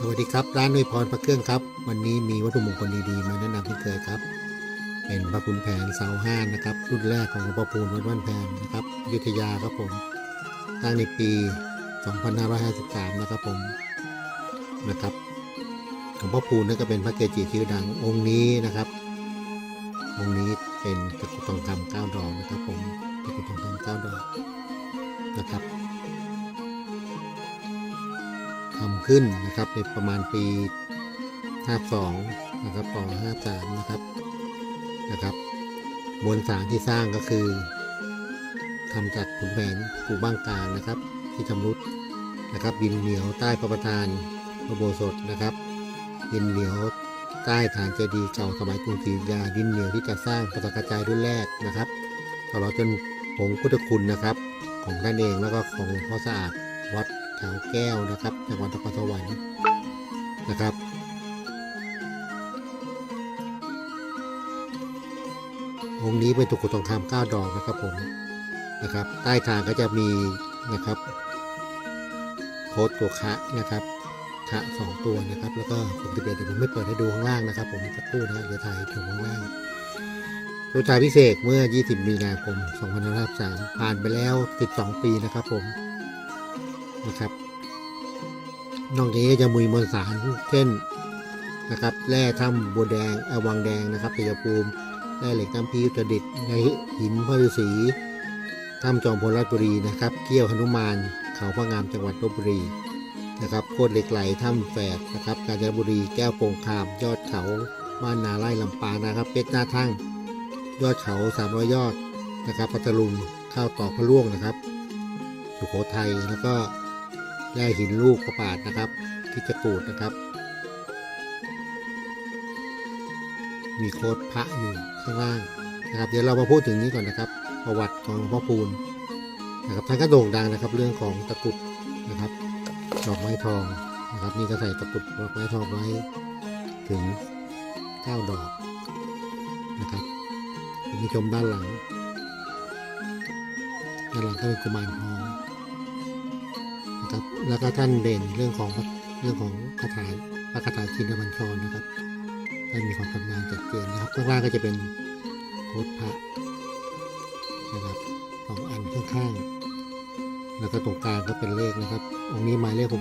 สวัสดีครับ ร้านนุยพรพระเครื่องครับ วันนี้มีวัตถุมงคลดีๆ มาแนะนำที่เคยครับ เป็นพระคุณแผนเสาห้านนะครับ รุ่นแรกของหลวงพ่อพูนวัดบ้านแพงนะครับอยุธยาครับผมตั้งในปี 2553 นะครับผมนะครับหลวงพ่อพูนนั่นก็เป็นพระเกจิชื่อดังองค์นี้นะครับองค์นี้เป็นตะกุดทองคำเก้าดอกนะครับผมตะกุดทองคำเก้าดอกนะครับ ทำขึ้นนะครับในประมาณปี 52 นะครับต่อ53 นะครับนะครับ มวลสารที่สร้างก็คือทำจากขุนแผนปูบ้างกลางนะครับ ที่ชำรุดนะครับ ดินเหนียวใต้พระประธานพระโบสถนะครับ ดินเหนียวใต้ฐานเจดีย์เก่าสมัยกรุงศรีอยุธยาดินเหนียวที่จะสร้างประกระจายรุ่นแรกนะครับตลอดจนผงพุทธคุณนะครับ ของท่านเองแล้วก็ของหลวงพ่อสะอาด วัดแถวแก้วนะครับจังหวัดนครสวรรค์นะครับ องค์นี้เป็นตะกรุทองคำเก้าดอกนะครับผมนะครับ ใต้ฐานก็จะมีนะครับโค้ดตัวคะนะครับคะสองตัวนะครับ แล้วก็ผมติดเดี๋ยวผมไม่เปิดให้ดูข้างล่างนะครับ ผมสักครู่นะเดี๋ยวถ่ายถึงข้างล่างตัวถ่ายพิเศษเมื่อ 20 มีนาคม 2553ผ่านไปแล้ว 12 ปีนะครับผม นะครับ นอกจากนี้ก็จะมีมวลสารเช่นนะครับแร่ถ้ำบัวแดงเอวังแดงนะครับชัยภูมิแร่เหล็กน้ำพีอุตรดิตในหินพระฤาษีถ้ำจอมพลราชบุรีนะครับเกี้ยวหนุมานเขาพระงามจังหวัดลบบุรีนะครับโคตรเหล็กไหลถ้ำแฝดนะครับกาญจนบุรีแก้วโป่งคาม ยอดเขาบ้านนาไร่ลำปางนะครับเพชรหน้าทั่งยอดเขา300ยอดนะครับพัทลุงข้าวตอกพระล่วงนะครับ สุโขทัยแล้วก็ แร่หินลูกประปาดนะครับ ที่จะกูดนะครับ มีโคดพระอยู่ข้างล่างนะครับ เดี๋ยวเรามาพูดถึงนี้ก่อนนะครับ ประวัติของหลวงพ่อพูนนะครับท่านก็โด่งดังนะครับ เรื่องของตะกรุดนะครับดอกไม้ทองนะครับ นี่ก็ใส่ตะกรุดดอกไม้ทองไว้ถึงเก้าดอกนะครับคุณผู้ชมด้านหลังด้านหลังก็เป็นกุมารทอง ครับ แล้วก็ท่านเด่นเรื่องของเรื่องของคาถาพระคาถาชินบัญชรนะครับท่านมีความชำนาญจัดเจนนะครับข้างล่างก็จะเป็นโคดพระนะครับสองอันข้างๆแล้วก็ตรงกลางก็เป็นเลขนะครับ องค์นี้หมายเลข61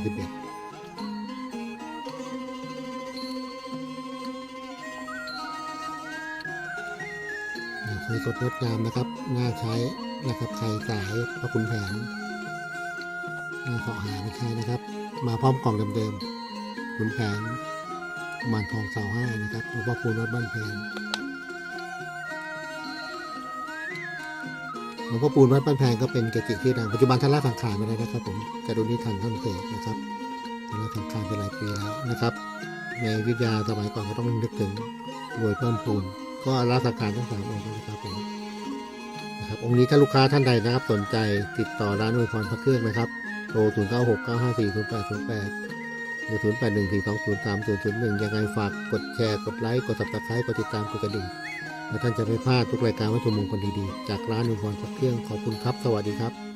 สวยสดงดงามนะครับ น่าใช้นะครับ ใครสายพระคุณแผน เสาะหาไม่ใช่นะครับ มาพร้อมกล่องเดิมๆคุณแผนมารทองเสาห้านะครับหลวงพ่อคูณวัดบ้านแพงหลวงพ่อปูนวัดบ้านแพงก็เป็นเกจิชื่ดังปัจจุบันท่านละสังขารไปแล้วนะครับ ผมกรุณีทันท่านเสกนะครับท่านละสังขารไปหลายปีแล้วนะครับ ในวิทยาสมัยก่อนก็ต้องนึกถึงรวยเพิ่มพูน ก็ละสังขารทั้งสามองค์นะครับผมนะครับองค์นี้ถ้าลูกค้าท่านใดนะครับ สนใจติดต่อร้านอวยพรพระเครื่องนะครับ โทร 0 9 6 9 5 4 0 8 0 8 หรือศูนย์แปดหนึ่งสี่สองศูนย์สามศูนย์ศูนย์หนึ่งยังไงฝากกดแชร์ กดไลค์ กด subscribe กดติดตาม กดกระดิ่งเพื่อท่านจะไม่พลาดทุกรายการวัตถุมงคลดีๆ จากร้านอุปกรณ์พักเครื่อง ขอบคุณครับ สวัสดีครับ